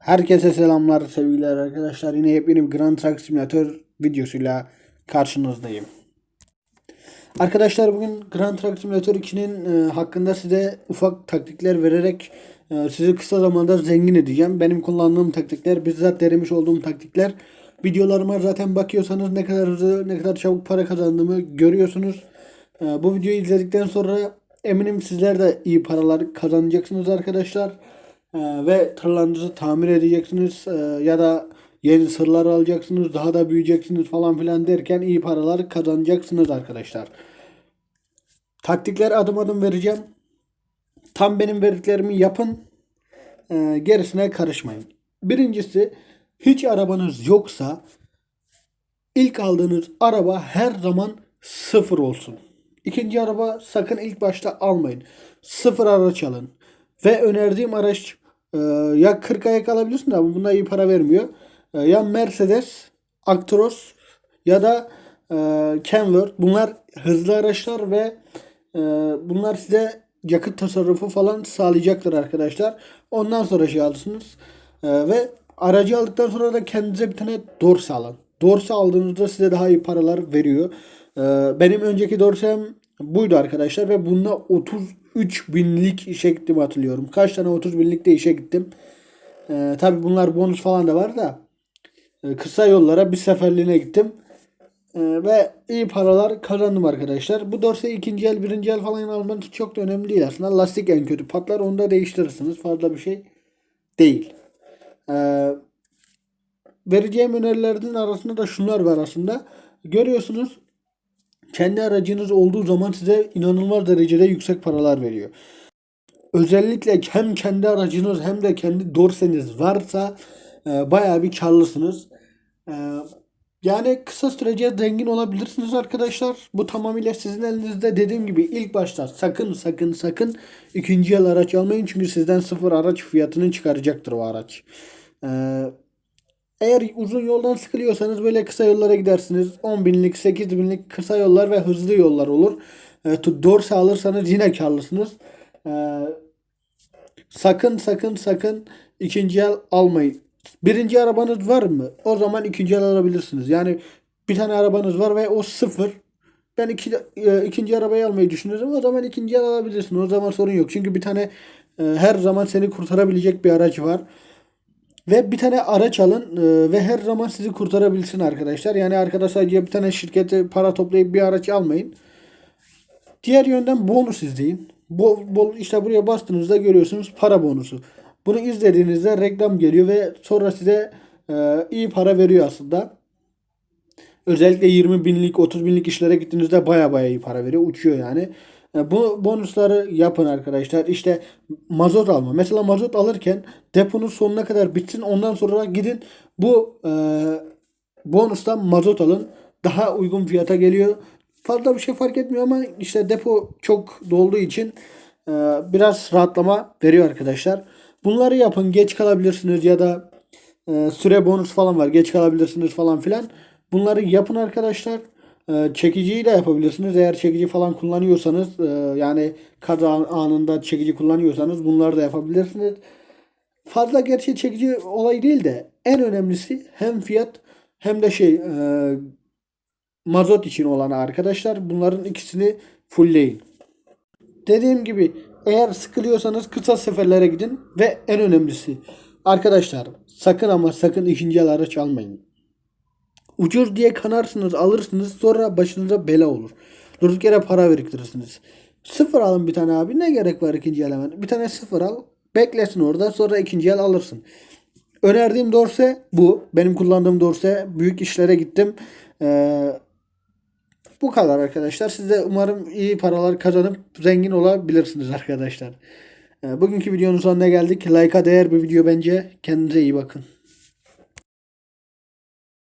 Herkese selamlar sevgiler arkadaşlar. Yine yepyeni bir Grand Truck Simulator videosuyla karşınızdayım. Arkadaşlar bugün Grand Truck Simulator 2'nin e, hakkında size ufak taktikler vererek e, sizi kısa zamanda zengin edeceğim. Benim kullandığım taktikler, bizzat denemiş olduğum taktikler. Videolarıma zaten bakıyorsanız ne kadar hızlı, ne kadar çabuk para kazandığımı görüyorsunuz. E, bu videoyu izledikten sonra eminim sizler de iyi paralar kazanacaksınız arkadaşlar. Ee, ve tırlarınızı tamir edeceksiniz Ee, ya da yeni sırlar alacaksınız daha da büyüyeceksiniz falan filan derken iyi paralar kazanacaksınız arkadaşlar. Taktikler adım adım vereceğim. Tam benim verdiklerimi yapın. Ee, gerisine karışmayın. Birincisi hiç arabanız yoksa ilk aldığınız araba her zaman sıfır olsun. İkinci araba sakın ilk başta almayın. Sıfır araç alın. Ve önerdiğim araç e, ya 40 ayak alabilirsin ama bunda iyi para vermiyor. E, ya Mercedes, Actros ya da e, Kenworth. Bunlar hızlı araçlar ve e, bunlar size yakıt tasarrufu falan sağlayacaktır arkadaşlar. Ondan sonra şey alırsınız. E, ve aracı aldıktan sonra da kendinize bir tane dorse alın. Dorse aldığınızda size daha iyi paralar veriyor. Benim önceki dorsem buydu arkadaşlar ve bunda 33 binlik işe gittim hatırlıyorum. Kaç tane 30 binlik de işe gittim. Ee, Tabi bunlar bonus falan da var da e, kısa yollara bir seferliğine gittim. Ee, ve iyi paralar kazandım arkadaşlar. Bu dorse ikinci el birinci el falan almanız çok da önemli değil aslında. Lastik en kötü patlar onu da değiştirirsiniz. Fazla bir şey değil. Ee, vereceğim önerilerinin arasında da şunlar var aslında. Görüyorsunuz kendi aracınız olduğu zaman size inanılmaz derecede yüksek paralar veriyor. Özellikle hem kendi aracınız hem de kendi dorseniz varsa e, bayağı bir karlısınız. E, yani kısa sürece zengin olabilirsiniz arkadaşlar. Bu tamamıyla sizin elinizde. Dediğim gibi ilk başta sakın sakın sakın ikinci el araç almayın. Çünkü sizden sıfır araç fiyatını çıkaracaktır o araç. Eee eğer uzun yoldan sıkılıyorsanız böyle kısa yollara gidersiniz. 10 binlik, 8 binlik kısa yollar ve hızlı yollar olur. E, Dorse alırsanız yine karlısınız. E, sakın sakın sakın ikinci el almayın. Birinci arabanız var mı? O zaman ikinci el alabilirsiniz. Yani bir tane arabanız var ve o sıfır. Ben iki, e, ikinci arabayı almayı düşünüyorum. O zaman ikinci el alabilirsin. O zaman sorun yok. Çünkü bir tane e, her zaman seni kurtarabilecek bir araç var. Ve bir tane araç alın e, ve her zaman sizi kurtarabilsin arkadaşlar. Yani arkadaşlar sadece bir tane şirkete para toplayıp bir araç almayın. Diğer yönden bonus izleyin. Bol, bol işte buraya bastığınızda görüyorsunuz para bonusu. Bunu izlediğinizde reklam geliyor ve sonra size e, iyi para veriyor aslında. Özellikle 20 binlik 30 binlik işlere gittiğinizde baya baya iyi para veriyor. Uçuyor yani. E, bu bonusları yapın arkadaşlar. İşte mazot alma. Mesela mazot alırken deponun sonuna kadar bitsin. Ondan sonra gidin bu e, bonustan mazot alın. Daha uygun fiyata geliyor. Fazla bir şey fark etmiyor ama işte depo çok dolduğu için e, biraz rahatlama veriyor arkadaşlar. Bunları yapın. Geç kalabilirsiniz ya da e, süre bonus falan var. Geç kalabilirsiniz falan filan. Bunları yapın arkadaşlar. Ee, çekiciyi de yapabilirsiniz. Eğer çekici falan kullanıyorsanız e, yani kaza anında çekici kullanıyorsanız bunları da yapabilirsiniz. Fazla gerçi çekici olay değil de en önemlisi hem fiyat hem de şey e, mazot için olan arkadaşlar bunların ikisini fullleyin. Dediğim gibi eğer sıkılıyorsanız kısa seferlere gidin ve en önemlisi arkadaşlar sakın ama sakın ikinci araç almayın. Ucuz diye kanarsınız alırsınız sonra başınıza bela olur. Durduk yere para biriktirirsiniz. Sıfır alın bir tane abi ne gerek var ikinci el hemen. Bir tane sıfır al beklesin orada sonra ikinci el alırsın. Önerdiğim dorse bu. Benim kullandığım dorse. Büyük işlere gittim. Ee, bu kadar arkadaşlar. Siz de umarım iyi paralar kazanıp zengin olabilirsiniz arkadaşlar. Ee, bugünkü videonun sonuna geldik. Like'a değer bir video bence. Kendinize iyi bakın.